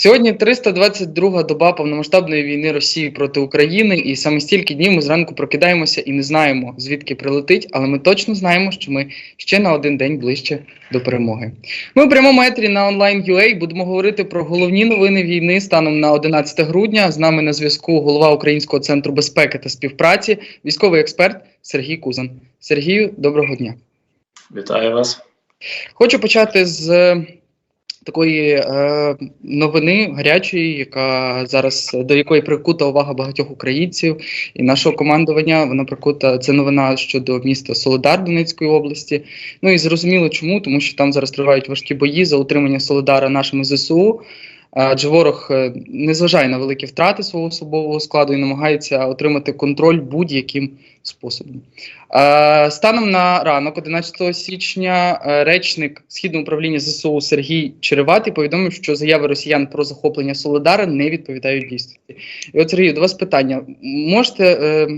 Сьогодні 322 доба повномасштабної війни Росії проти України, і саме стільки днів ми зранку прокидаємося і не знаємо, звідки прилетить, але ми точно знаємо, що ми ще на один день ближче до перемоги. Ми у прямому етрі на онлайн UA будемо говорити про головні новини війни станом на 11 грудня. З нами на зв'язку голова Українського центру безпеки та співпраці, військовий експерт Сергій Кузан. Сергію, доброго дня. Вітаю вас. Хочу почати з такої е, новини гарячої, яка зараз до якої прикута увага багатьох українців і нашого командування. Вона прикута це новина щодо міста Солодар Донецької області. Ну і зрозуміло, чому, тому що там зараз тривають важкі бої за утримання Солодара нашими ЗСУ. Адже ворог е, не зважає на великі втрати свого особового складу і намагається отримати контроль будь-яким способом. Е, Станом на ранок, 11 січня, е, речник Східного управління ЗСУ Сергій Череватий повідомив, що заяви росіян про захоплення Солодара не відповідають дійсності. І от Сергію, до вас питання: можете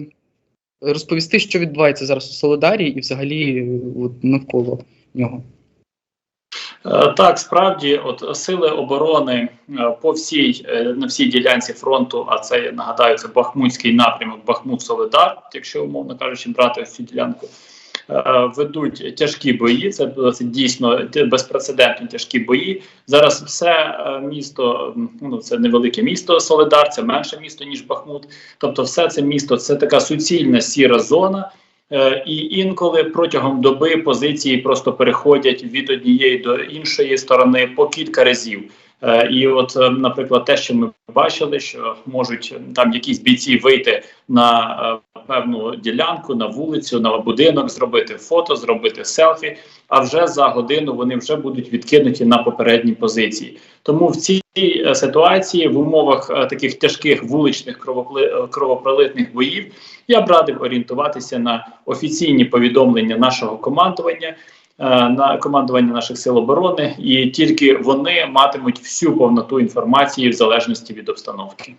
розповісти, що відбувається зараз у Солодарі і взагалі от, навколо нього? Е, Так, справді, от сили оборони е, по всій е, на всій ділянці фронту, а це я нагадаю, це Бахмутський напрямок, Бахмут Солидар, якщо умовно кажучи, брати ось цю ділянку. Ведуть тяжкі бої. Це це дійсно безпрецедентні тяжкі бої. Зараз все місто, ну це невелике місто Солидар, це менше місто ніж Бахмут. Тобто, все це місто це така суцільна сіра зона. Е, І інколи протягом доби позиції просто переходять від однієї до іншої сторони по кілька разів. Е, І, от, е, наприклад, те, що ми бачили, що можуть там якісь бійці вийти на певну ділянку, на вулицю, на будинок, зробити фото, зробити селфі. А вже за годину вони вже будуть відкинуті на попередні позиції. Тому в цій ситуації, в умовах таких тяжких вуличних кровопролитних боїв, я б радив орієнтуватися на офіційні повідомлення нашого командування, е, на командування наших сил оборони, і тільки вони матимуть всю повноту інформації в залежності від обстановки.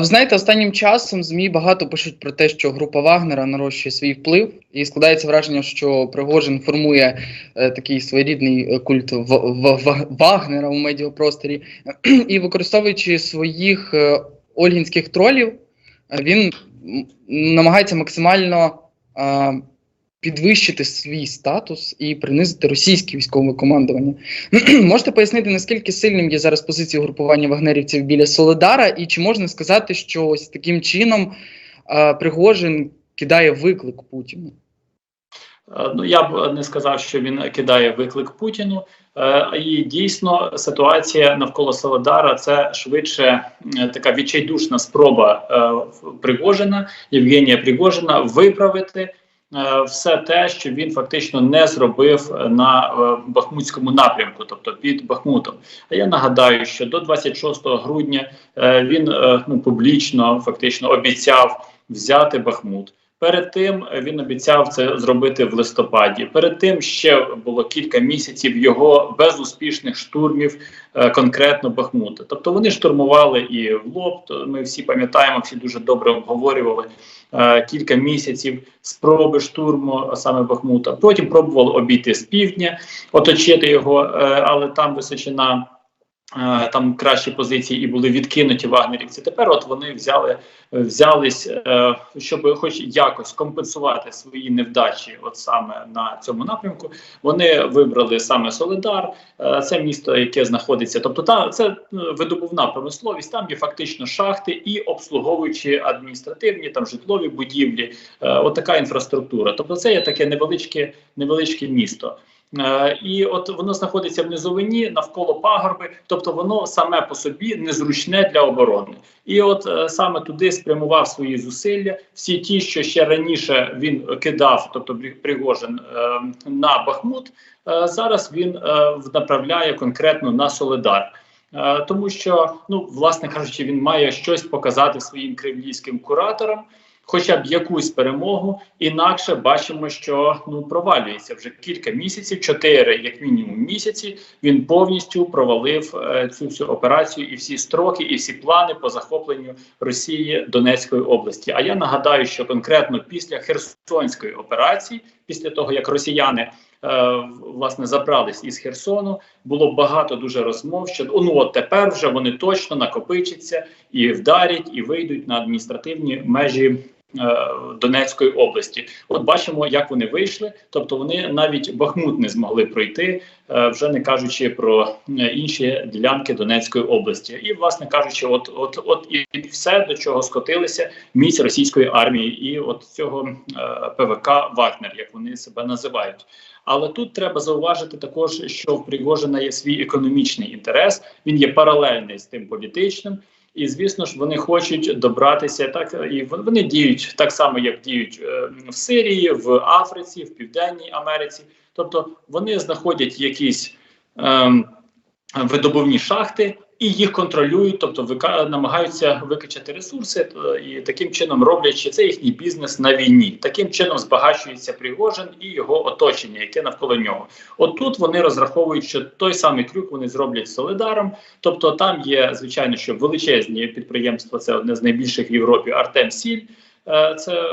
Знаєте, останнім часом ЗМІ багато пишуть про те, що група Вагнера нарощує свій вплив, і складається враження, що Пригожин формує е, такий своєрідний е, культ в, Вагнера у медіапросторі, і використовуючи своїх ольгінських тролів, він намагається максимально е, підвищити свій статус і принизити російське військове командування. Можете пояснити, наскільки сильним є зараз позиція групування вагнерівців біля Соледара, і чи можна сказати, що ось таким чином е, Пригожин кидає виклик Путіну? Е, Ну я б не сказав, що він кидає виклик Путіну. Е, І дійсно ситуація навколо Солодара це швидше така відчайдушна спроба е, Пригожина, Євгенія Пригожина виправити е, все те, що він фактично не зробив на Бахмутському напрямку, тобто під Бахмутом. А я нагадаю, що до 26 грудня він ну публічно фактично обіцяв взяти Бахмут. Перед тим е, він обіцяв це зробити в листопаді. Перед тим ще було кілька місяців його безуспішних штурмів е, конкретно Бахмута. Тобто вони штурмували і в лоб. Ми всі пам'ятаємо, всі дуже добре обговорювали е, кілька місяців спроби штурму саме Бахмута. Потім пробували обійти з півдня, оточити його, але там височина. Е, Там кращі позиції і були відкинуті вагнерівці. Тепер от вони взяли взялись, е, щоб хоч якось компенсувати свої невдачі, от саме на цьому напрямку. Вони вибрали саме Солидар, е, це місто, яке знаходиться. Тобто, та це видобувна промисловість. Там є фактично шахти і обслуговуючі адміністративні там житлові будівлі. От така інфраструктура. Тобто, це є таке невеличке, невеличке місто. Е, і от воно знаходиться в низовині навколо пагорби, тобто воно саме по собі незручне для оборони. І от е, саме туди спрямував свої зусилля. Всі ті, що ще раніше він кидав, тобто Пригожин е, на Бахмут, зараз він направляє конкретно на Солидар. Е, Тому що, ну власне кажучи, він має щось показати своїм кремлівським кураторам, хоча б якусь перемогу. Інакше бачимо, що ну провалюється вже кілька місяців, чотири, як мінімум, місяці. Він повністю провалив е, цю всю операцію і всі строки, і всі плани по захопленню Росії Донецької області. А я нагадаю, що конкретно після Херсонської операції, після того як росіяни власне забрались із Херсону. Було багато дуже розмов. Що ну от тепер вже вони точно накопичаться і вдарять, і вийдуть на адміністративні межі Е, Донецької області. От бачимо, як вони вийшли. Тобто вони навіть Бахмут не змогли пройти, е, вже не кажучи про е, інші ділянки Донецької області. І, власне кажучи, от от от і все до чого скотилися місць російської армії, і от цього ПВК Вагнер, як вони себе називають. Але тут треба зауважити також, що в Пригожина є свій економічний інтерес. Він є паралельний з тим політичним. І звісно ж, вони хочуть добратися так, і вони діють так само, як діють е, в Сирії, в Африці, в Південній Америці. Тобто вони знаходять якісь ем, видобувні шахти, і їх контролюють, тобто вика намагаються викачати ресурси і таким чином роблять, що це їхній бізнес на війні. Таким чином збагачується Пригожин і його оточення, яке навколо нього. От тут вони розраховують, що той самий трюк вони зроблять Солидаром. Тобто, там є звичайно, що величезні підприємства, це одне з найбільших в Європі Артем Сіль. Е, це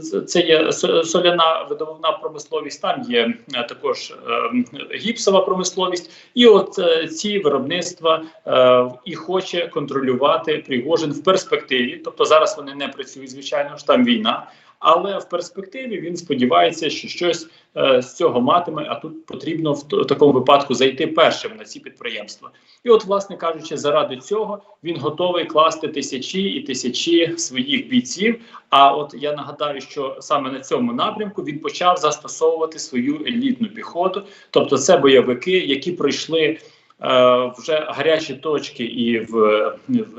це, це є соляна видобувна промисловість. Там є е, також е, гіпсова промисловість, і от ці виробництва і хоче контролювати Пригожин в перспективі. Тобто зараз вони не працюють, звичайно ж там війна. Але в перспективі він сподівається, що щось е, з цього матиме. А тут потрібно в, в такому випадку зайти першим на ці підприємства. І, от, власне кажучи, заради цього він готовий класти тисячі і тисячі своїх бійців. А от я нагадаю, що саме на цьому напрямку він почав застосовувати свою елітну піхоту, тобто це бойовики, які пройшли. Е, вже гарячі точки і в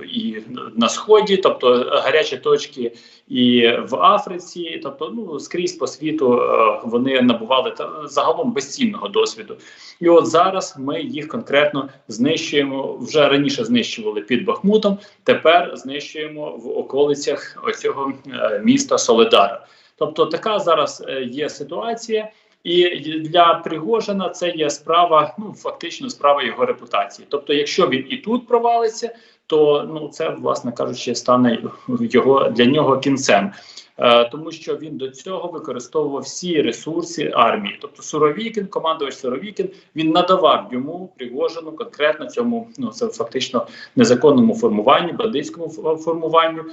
і на сході, тобто гарячі точки і в Африці, тобто ну скрізь по світу е, вони набували та загалом безцінного досвіду. І от зараз ми їх конкретно знищуємо. Вже раніше знищували під Бахмутом. Тепер знищуємо в околицях оцього е, міста Соледара. Тобто, така зараз є ситуація. І для Пригожина це є справа, ну фактично справа його репутації. Тобто, якщо він і тут провалиться, то ну це, власне кажучи, стане його для нього кінцем. Е, тому що він до цього використовував всі ресурси армії, тобто Суровікін, командувач Суровікін, він надавав йому Пригожину конкретно цьому ну це фактично незаконному формуванню, бандитському формуванню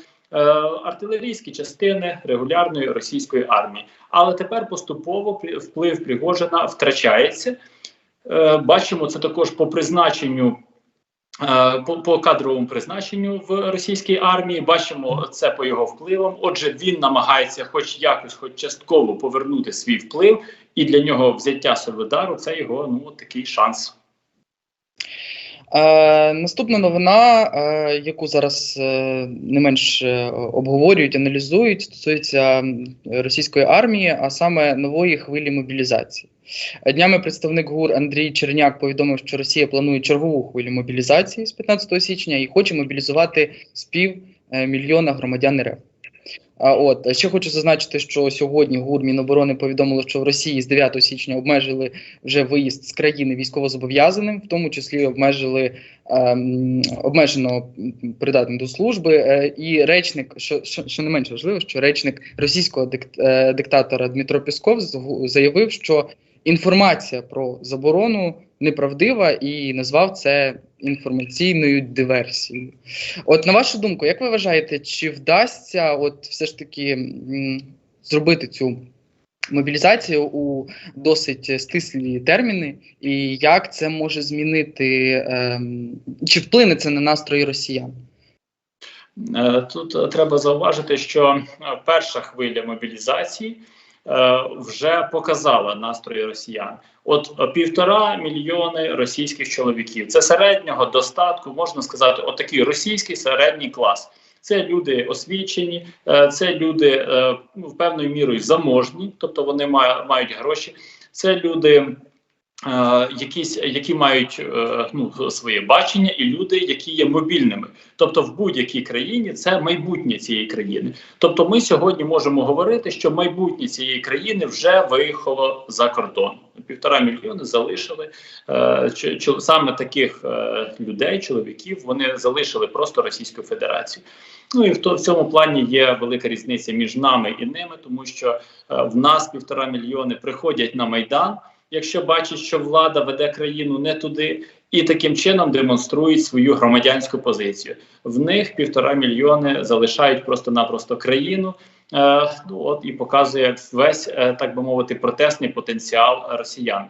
артилерійські частини регулярної російської армії. Але тепер поступово вплив Пригожина втрачається. Е, бачимо це також по призначенню. Е, по, по кадровому призначенню в російській армії бачимо це по його впливам. Отже, він намагається, хоч якось, хоч частково повернути свій вплив, і для нього взяття Солидару це його ну такий шанс. Е, Наступна новина, е, яку зараз е, не менш е, обговорюють, аналізують, стосується російської армії, а саме нової хвилі мобілізації. Днями представник ГУР Андрій Черняк повідомив, що Росія планує чергову хвилю мобілізації з 15 січня і хоче мобілізувати з пів е, мільйона громадян РФ. А от ще хочу зазначити, що сьогодні ГУР Міноборони повідомило, що в Росії з 9 січня обмежили вже виїзд з країни військовозобов'язаним, в тому числі обмежили ем, обмежено придатним до служби. Е, і речник, що, що що не менш важливо, що речник російського дикт, е, диктатора Дмитро Пісков заявив, що інформація про заборону неправдива і назвав це інформаційною диверсією. От на вашу думку, як ви вважаєте, чи вдасться от все ж таки зробити цю мобілізацію у досить стислі терміни, і як це може змінити, ем, чи вплине це на настрої росіян? Е, тут треба зауважити, що перша хвиля мобілізації. Е, вже показала настрої росіян. От е, півтора мільйони російських чоловіків. Це середнього достатку, можна сказати, отакий російський середній клас. Це люди освічені, е, це люди в певною мірою заможні, тобто вони мають гроші. Це люди Е, якісь, які мають е, ну, своє бачення, і люди, які є мобільними, тобто в будь-якій країні це майбутнє цієї країни. Тобто, ми сьогодні можемо говорити, що майбутнє цієї країни вже виїхало за кордон. Півтора мільйони залишили е, саме таких людей, чоловіків. Вони залишили просто Російську Федерацію. Ну і в, то, в цьому плані є велика різниця між нами і ними, тому що в нас півтора мільйони приходять на майдан якщо бачить, що влада веде країну не туди, і таким чином демонструють свою громадянську позицію. В них півтора мільйони залишають просто-напросто країну. Е, ну от і показує весь е, так би мовити протестний потенціал росіян.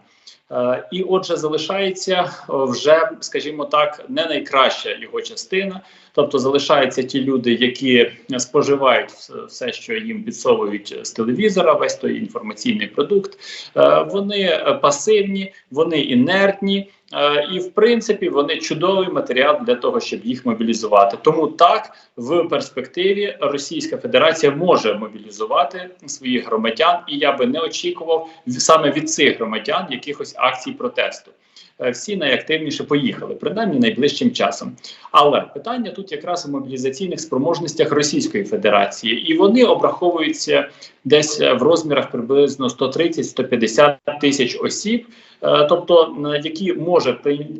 Е, і отже, залишається вже, скажімо так, не найкраща його частина. Тобто залишаються ті люди, які споживають все, що їм підсовують з телевізора, весь той інформаційний продукт. Е, Вони е, пасивні, вони інертні. Е, І в принципі вони чудовий матеріал для того, щоб їх мобілізувати. Тому так в перспективі Російська Федерація може мобілізувати своїх громадян, і я би не очікував саме від цих громадян якихось акцій протесту. Е, Всі найактивніше поїхали, принаймні найближчим часом. Але питання тут якраз у мобілізаційних спроможностях Російської Федерації, і вони обраховуються десь е, в розмірах приблизно 130-150 тисяч осіб. Е, тобто які може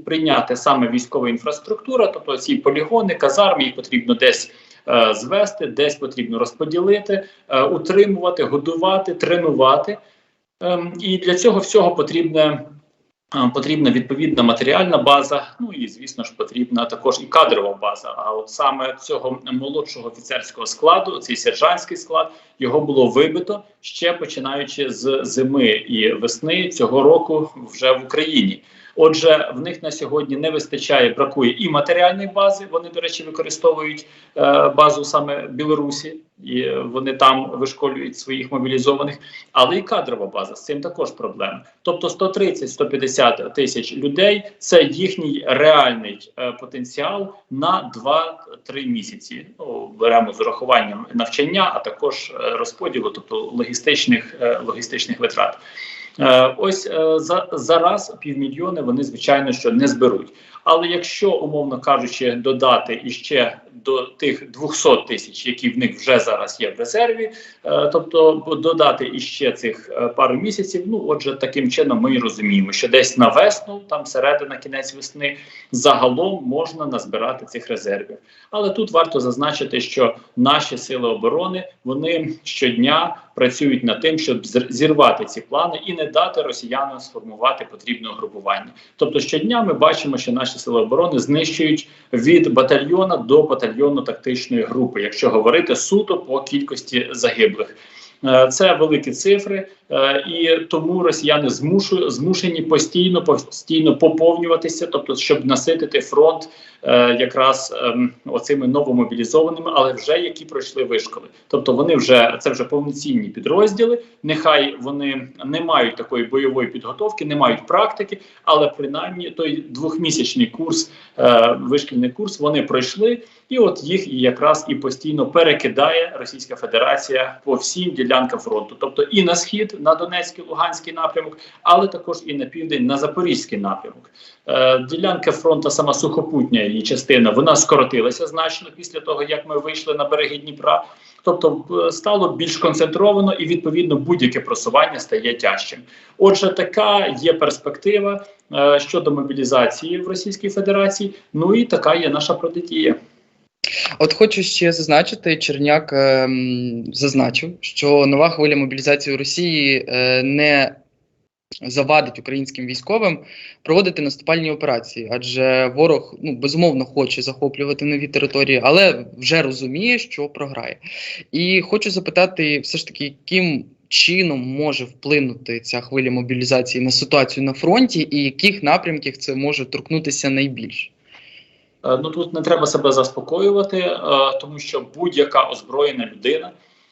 прийняти саме військова інфраструктура, тобто ці полігони, казарми, їх потрібно десь звести, десь потрібно розподілити, утримувати, годувати, тренувати. Ем, і для цього всього потрібне. Е, Потрібна відповідна матеріальна база, ну і звісно ж потрібна також і кадрова база. А от саме цього молодшого офіцерського складу, цей сержантський склад, його було вибито ще починаючи з зими і весни цього року вже в Україні. Отже, в них на сьогодні не вистачає, бракує і матеріальної бази. Вони, до речі, використовують е, базу саме Білорусі, і вони там вишколюють своїх мобілізованих, але і кадрова база з цим також проблема. Тобто 130-150 тисяч людей це їхній реальний е, потенціал на 2-3 місяці. Ну беремо з урахуванням навчання, а також е, розподілу, тобто логістичних е, логістичних витрат. Е, Ось е, за зараз півмільйони вони звичайно що не зберуть. Але якщо, умовно кажучи, додати іще до тих 200 тисяч, які в них вже зараз є в резерві, е, тобто додати іще цих пару місяців. Ну отже, таким чином ми розуміємо, що десь на весну, там середина, кінець весни, загалом можна назбирати цих резервів. Але тут варто зазначити, що наші сили оборони вони щодня працюють над тим, щоб зірвати ці плани і не дати росіянам сформувати потрібне групування. Тобто щодня ми бачимо, що наші сили оборони знищують від батальйона до батальйону тактичної групи, якщо говорити суто по кількості загиблих. Е, Це великі цифри, і тому росіяни змушу, змушені постійно постійно поповнюватися, тобто щоб наситити фронт е, якраз ем, оцими новомобілізованими, але вже які пройшли вишколи. Тобто вони вже це вже повноцінні підрозділи. Нехай вони не мають такої бойової підготовки, не мають практики, але принаймні той двохмісячний курс, е, вишкільний курс, вони пройшли, і от їх якраз і постійно перекидає Російська Федерація по всім ділянкам фронту, тобто і на схід, на Донецький, Луганський напрямок, але також і на південь, на Запорізький напрямок. Е, ділянка фронту, сама сухопутня її частина, вона скоротилася значно після того, як ми вийшли на береги Дніпра. Тобто е, стало більш концентровано і відповідно будь-яке просування стає тяжчим. Отже, така є перспектива е, щодо мобілізації в Російській Федерації. Ну і така є наша протидія. От хочу ще зазначити, Черняк ем, зазначив, що нова хвиля мобілізації в Росії е, не завадить українським військовим проводити наступальні операції, адже ворог ну безумовно хоче захоплювати нові території, але вже розуміє, що програє. І хочу запитати, все ж таки, яким чином може вплинути ця хвиля мобілізації на ситуацію на фронті, і яких напрямків це може торкнутися найбільше? Е, Ну тут не треба себе заспокоювати, е, тому що будь-яка озброєна людина,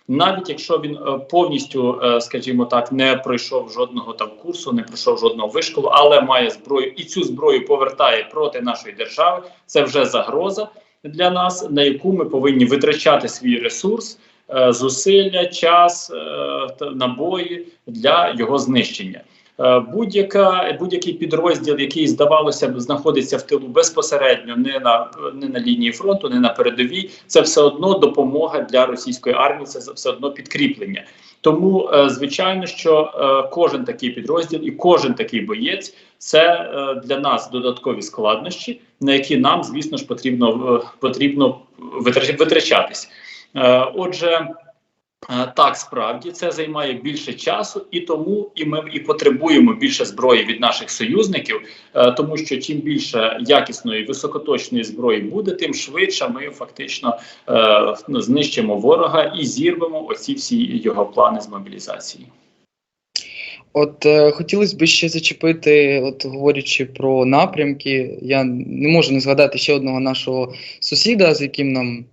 навіть якщо він е, повністю, скажімо так, не пройшов жодного там курсу, не пройшов жодного вишколу, але має зброю і цю зброю повертає проти нашої держави, це вже загроза для нас, на яку ми повинні витрачати свій ресурс, зусилля, час, набої для його знищення. Е, Будь-яка будь-який підрозділ, який здавалося б знаходиться в тилу безпосередньо, не на не на лінії фронту, не на передовій, це все одно допомога для російської армії. Це все одно підкріплення. Тому, е, звичайно, що е, кожен такий підрозділ і кожен такий боєць це для нас додаткові складнощі, на які нам, звісно ж, потрібно потрібно витрачатись. Отже. Е, Так, справді це займає більше часу, і тому і ми і потребуємо більше зброї від наших союзників, е, тому що чим більше якісної високоточної зброї буде, тим швидше ми фактично е, знищимо ворога і зірвемо оці всі його плани з мобілізації. От е, хотілося б ще зачепити, от говорячи про напрямки, я не можу не згадати ще одного нашого сусіда, з яким нам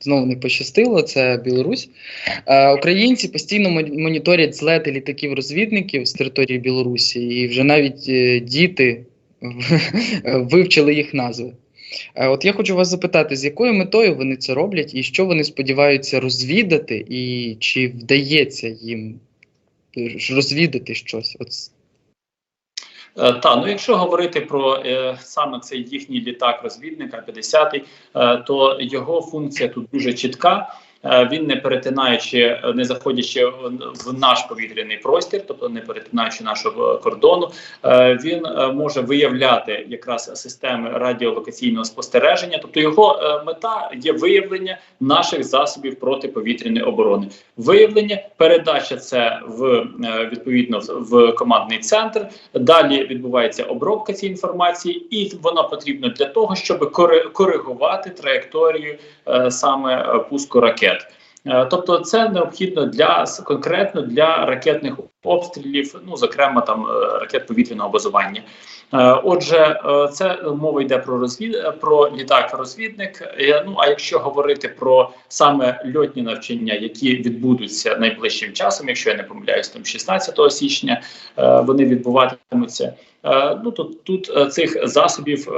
знову не пощастило, це Білорусь. Е, українці постійно мон- моніторять злети літаків розвідників з території Білорусі, і вже навіть е, діти вивчили їх назви. Е, От я хочу вас запитати, з якою метою вони це роблять, і що вони сподіваються розвідати, і чи вдається їм розвідати щось? От Е, Та ну якщо говорити про е, саме цей їхній літак розвідника 50-й, е, то його функція тут дуже чітка. Е, Він не перетинаючи, е, не заходячи в наш повітряний простір, тобто не перетинаючи нашого кордону, е, він може виявляти якраз системи радіолокаційного спостереження. Тобто його мета є виявлення наших засобів протиповітряної оборони. Виявлення, передача це в відповідно в- командний центр. Далі відбувається обробка цієї інформації, і вона потрібна для того, щоб кори- коригувати траєкторію саме пуску ракет. Е, Тобто, це необхідно для конкретно для ракетних обстрілів, ну зокрема там е, ракет повітряного базування. Е, Отже, е, це мова йде про розвід про літак-розвідник. Ну а якщо говорити про саме льотні навчання, які відбудуться найближчим часом, якщо я не помиляюсь, там 16 січня вони відбуватимуться. Ну тут тут цих засобів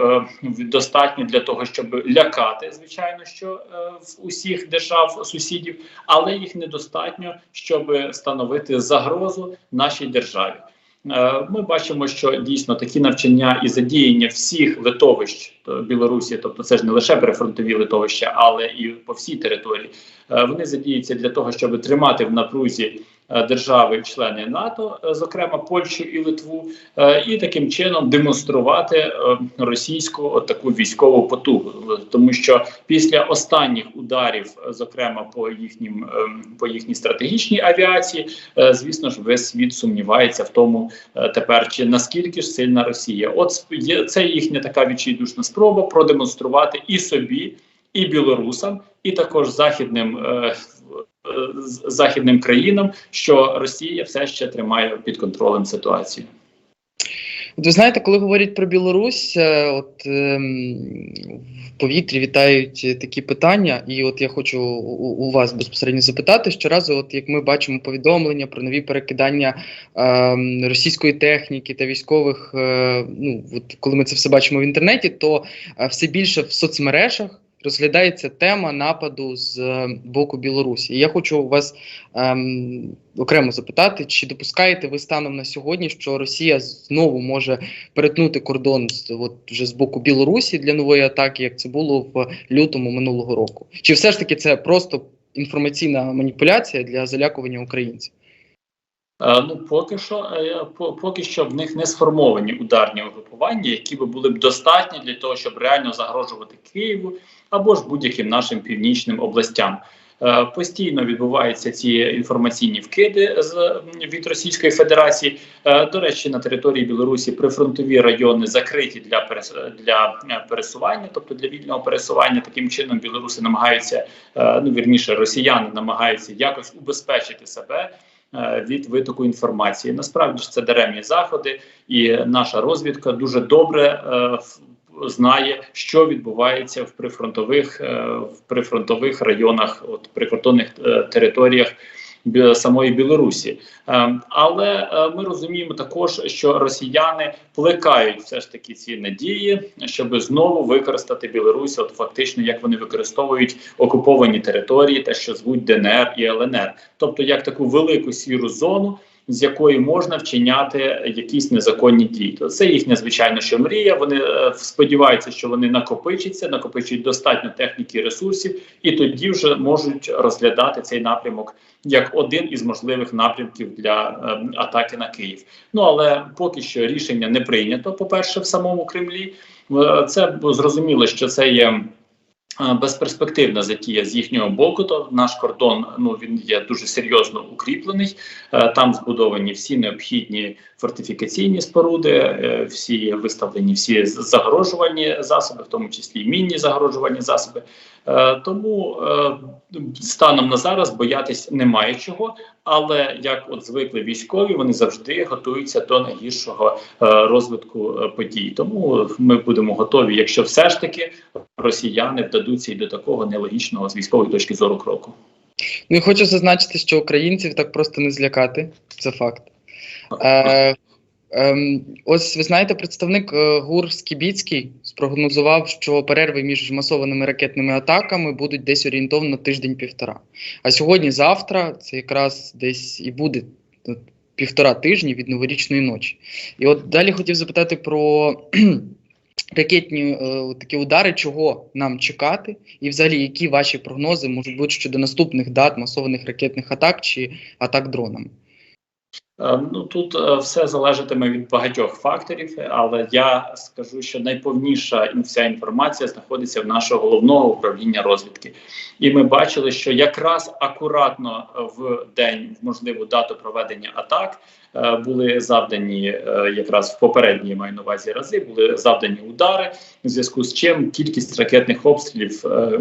достатньо для того, щоб лякати, звичайно, що в усіх держав сусідів, але їх недостатньо, щоб становити загрозу нашій державі. Е, Ми бачимо, що дійсно такі навчання і задіяння всіх литовищ Білорусі, тобто це ж не лише прифронтові литовища, але і по всій території. е, Вони задіються для того, щоб тримати в напрузі держави-члени НАТО, е, зокрема Польщу і Литву, е, і таким чином демонструвати е, російську таку військову потугу, тому що після останніх ударів, е, зокрема по їхнім по їхній стратегічній авіації, е, звісно ж, весь світ сумнівається в тому е, тепер, чи наскільки ж сильна Росія. От це їхня така відчайдушна спроба продемонструвати і собі, і білорусам, і також західним. Е, з- західним країнам, що Росія все ще тримає під контролем ситуацію. Ви знаєте, коли говорять про Білорусь, е, от ем, в повітрі вітають е, такі питання, і от я хочу у, у вас безпосередньо запитати щоразу, от як ми бачимо повідомлення про нові перекидання ем, російської техніки та військових, е, ну от коли ми це все бачимо в інтернеті, то е, все більше в соцмережах. Розглядається тема нападу з е, боку Білорусі. Я хочу у вас ем, окремо запитати, чи допускаєте ви станом на сьогодні, що Росія знову може перетнути кордон з от вже з боку Білорусі для нової атаки, як це було в лютому минулого року? Чи все ж таки це просто інформаційна маніпуляція для залякування українців? Е, Ну, поки що, е, поки що в них не сформовані ударні угрупування, які би були б достатні для того, щоб реально загрожувати Києву або ж будь-яким нашим північним областям. Е, Постійно відбуваються ці інформаційні вкиди з від Російської Федерації. Е, До речі, на території Білорусі прифронтові райони закриті для для е, пересування, тобто для вільного пересування. Таким чином білоруси намагаються, ну вірніше, росіяни намагаються якось убезпечити себе від витоку інформації. Насправді ж це даремні заходи, і наша розвідка дуже добре знає, що відбувається в прифронтових е, в прифронтових районах, от прикордонних е, територіях. Самої Білорусі, Е, але ми розуміємо також, що росіяни плекають все ж таки ці надії, щоб знову використати Білорусь, от фактично як вони використовують окуповані території, те, що звуть ДНР і ЛНР, тобто як таку велику сіру зону, з якої можна вчиняти якісь незаконні дії. То це їхня звичайно, що мрія. Вони е, сподіваються, що вони накопичаться, накопичують достатньо техніки і ресурсів, і тоді вже можуть розглядати цей напрямок як один із можливих напрямків для е, атаки на Київ. Ну але поки що рішення не прийнято. По перше, в самому Кремлі Е, це зрозуміло, що це є. Безперспективна затія з їхнього боку, то наш кордон ну він є дуже серйозно укріплений. Е, Там збудовані всі необхідні фортифікаційні споруди, е, всі виставлені всі з- загороджувальні засоби, в тому числі і мінні загороджувальні засоби. Е, Тому станом на зараз боятись немає чого. Але як от звикли військові, вони завжди готуються до найгіршого е, розвитку е, подій. Тому ми будемо готові, якщо все ж таки росіяни вдадуться і до такого нелогічного з військової точки зору кроку. Ну і хочу зазначити, що українців так просто не злякати. Це факт. Е, ем, ось ви знаєте, представник е, ГУР Скібіцький спрогнозував, що перерви між масованими ракетними атаками будуть десь орієнтовно тиждень-півтора. А сьогодні-завтра це якраз десь і буде е, півтора тижні від новорічної ночі. І от далі хотів запитати про ракетні е, такі удари, чого нам чекати, і взагалі які ваші прогнози можуть бути щодо наступних дат масованих ракетних атак чи атак дронами. Е, Ну тут е, все залежатиме від багатьох факторів, але я скажу, що найповніша вся інформація знаходиться в нашого головного управління розвідки, і ми бачили, що якраз акуратно в день, в можливу дату проведення атак, е, були завдані е, якраз в попередні маю на увазі рази, були завдані удари, в зв'язку з чим кількість ракетних обстрілів е,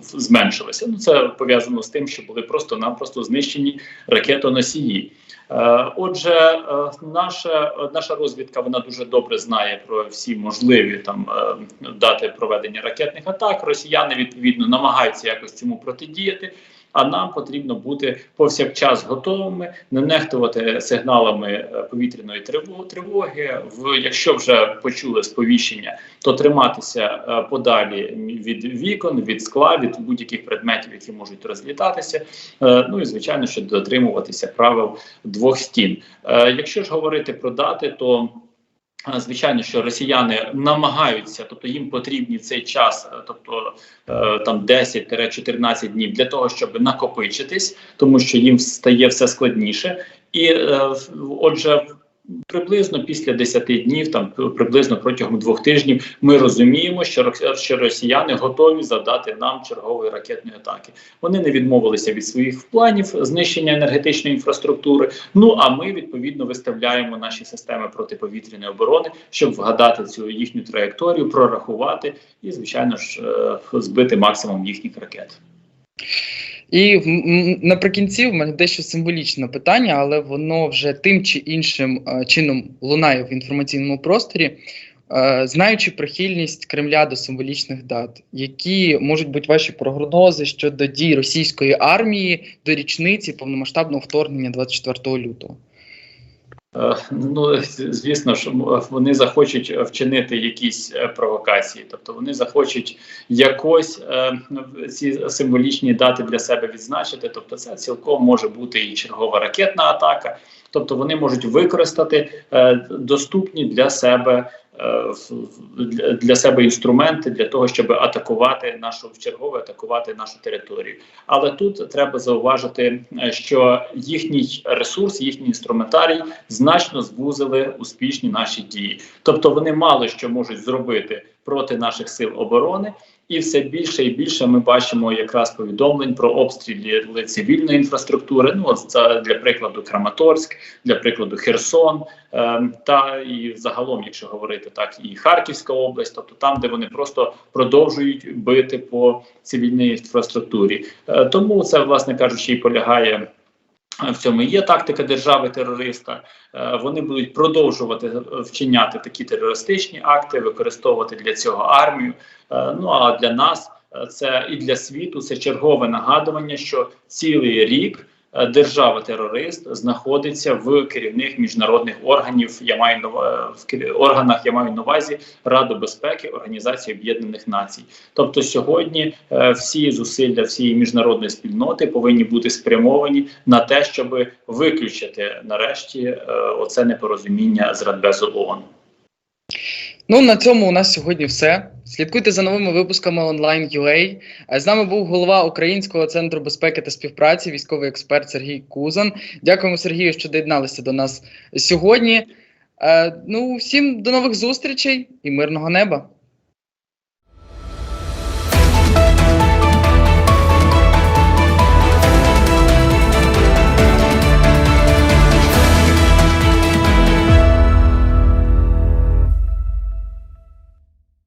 зменшилася. Ну це пов'язано з тим, що були просто-напросто знищені ракетоносії. Е, Отже, е, наша наша розвідка вона дуже добре знає про всі можливі там е, дати проведення ракетних атак. Росіяни відповідно намагаються якось цьому протидіяти. А нам потрібно бути повсякчас готовими, не нехтувати сигналами е, повітряної триво- тривоги. В якщо вже почули сповіщення, то триматися е, подалі від вікон, від скла, від будь-яких предметів, які можуть розлітатися. Е, Ну і звичайно, що дотримуватися правил двох стін. Якщо ж говорити про дати, то Звичайно, що росіяни намагаються, тобто їм потрібні цей час, е, тобто е, там 10-14 днів для того, щоб накопичитись, тому що їм стає все складніше. І е, отже, приблизно після 10 днів, там приблизно протягом двох тижнів, ми розуміємо, що рос- росіяни готові завдати нам чергової ракетної атаки. Вони не відмовилися від своїх планів знищення енергетичної інфраструктури. Ну а ми відповідно виставляємо наші системи протиповітряної оборони, щоб вгадати цю їхню траєкторію, прорахувати і, звичайно ж, е, збити максимум їхніх ракет. І наприкінці в мене дещо символічне питання, але воно вже тим чи іншим е, чином лунає в інформаційному просторі. Е, знаючи прихильність Кремля до символічних дат, які можуть бути ваші прогнози щодо дій російської армії до річниці повномасштабного вторгнення 24 лютого? Е, Ну, звісно ж, вони захочуть вчинити якісь е, провокації, тобто вони захочуть якось е, ці символічні дати для себе відзначити. Тобто, це цілком може бути і чергова ракетна атака. Тобто вони можуть використати е, доступні для себе для- для себе інструменти для того, щоб атакувати нашу чергову, атакувати нашу територію. Але тут треба зауважити, е, що їхній ресурс, їхній інструментарій значно звузили успішні наші дії. Тобто вони мало що можуть зробити проти наших сил оборони, і все більше і більше ми бачимо якраз повідомлень про обстріли цивільної інфраструктури. Ну це для прикладу Краматорськ, для прикладу Херсон, ем, та і загалом, якщо говорити так, і Харківська область, тобто там, де вони просто продовжують бити по цивільній інфраструктурі. Е, тому це, власне кажучи, і полягає. В цьому є тактика держави-терориста. Е, Вони будуть продовжувати вчиняти такі терористичні акти, використовувати для цього армію. Е, Ну а для нас е, це і для світу це чергове нагадування, що цілий рік держава-терорист знаходиться в керівних міжнародних органів. Я маю в органах. Я маю на увазі Раду безпеки Організації Об'єднаних Націй. Тобто сьогодні е, всі зусилля всієї міжнародної спільноти повинні бути спрямовані на те, щоб виключити нарешті е, оце непорозуміння з Радбезу ООН. Ну на цьому у нас сьогодні все. Слідкуйте за новими випусками онлайн UA. З нами був голова Українського центру безпеки та співпраці, військовий експерт Сергій Кузан. Дякуємо Сергію, що доєдналися до нас сьогодні. Е, Ну, всім до нових зустрічей і мирного неба.